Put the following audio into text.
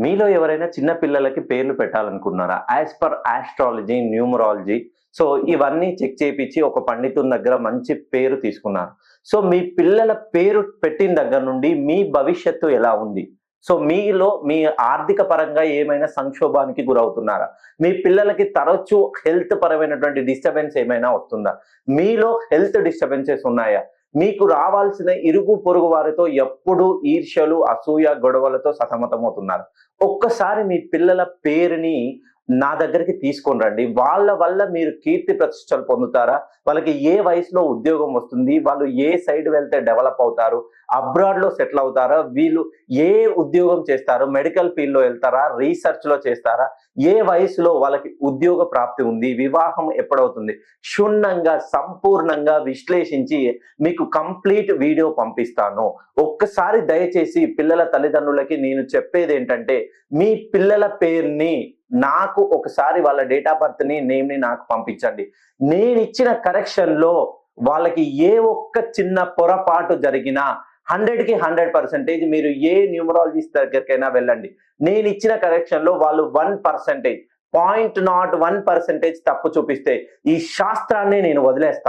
మీలో ఎవరైనా చిన్న పిల్లలకి పేర్లు పెట్టాలనుకున్నారా? As per astrology numerology so ఇవన్నీ చెక్ చేయించి ఒక పండితుని దగ్గర మంచి పేరు తీసుకున్నారు. సో మీ పిల్లల పేరు పెట్టిన దగ్గర నుండి మీ భవిష్యత్తు ఎలా ఉంది? సో మీలో మీ ఆర్థిక పరంగా ఏమైనా సంక్షోభానికి గురవుతున్నారా? మీ పిల్లలకి తరచూ హెల్త్ పరమైనటువంటి డిస్టర్బెన్స్ ఏమైనా వస్తుందా? మీలో హెల్త్ డిస్టర్బెన్సెస్ ఉన్నాయా? మీకు రావాల్సిన ఇరుగు పొరుగు వారితో ఎప్పుడు ఈర్ష్యలు అసూయ గొడవలతో సతమతమవుతున్నారు. ఒక్కసారి మీ పిల్లల పేరుని నా దగ్గరికి తీసుకొని రండి. వాళ్ళ వల్ల మీరు కీర్తి ప్రతిష్టలు పొందుతారా? వాళ్ళకి ఏ వయసులో ఉద్యోగం వస్తుంది? వాళ్ళు ఏ సైడ్ వెళ్తే డెవలప్ అవుతారు? అబ్రాడ్లో సెటిల్ అవుతారా? వీళ్ళు ఏ ఉద్యోగం చేస్తారు? మెడికల్ ఫీల్డ్లో వెళ్తారా? రీసెర్చ్లో చేస్తారా? ఏ వయసులో వాళ్ళకి ఉద్యోగ ప్రాప్తి ఉంది? వివాహం ఎప్పుడవుతుంది? క్షుణ్ణంగా సంపూర్ణంగా విశ్లేషించి మీకు కంప్లీట్ వీడియో పంపిస్తాను. ఒక్కసారి దయచేసి పిల్లల తల్లిదండ్రులకి నేను చెప్పేది ఏంటంటే మీ పిల్లల పేరుని నాకు ఒకసారి వాళ్ళ డేట్ ఆఫ్ బర్త్ని నేమ్ని నాకు పంపించండి. నేను ఇచ్చిన కరెక్షన్లో వాళ్ళకి ఏ ఒక్క చిన్న పొరపాటు జరిగినా హండ్రెడ్కి హండ్రెడ్ పర్సెంటేజ్ మీరు ఏ న్యూమరాలజిస్ట్ దగ్గరికైనా వెళ్ళండి. నేను ఇచ్చిన కరెక్షన్లో వాళ్ళు one percentage point nought one percentage తప్పు చూపిస్తే ఈ శాస్త్రాన్ని నేను వదిలేస్తాను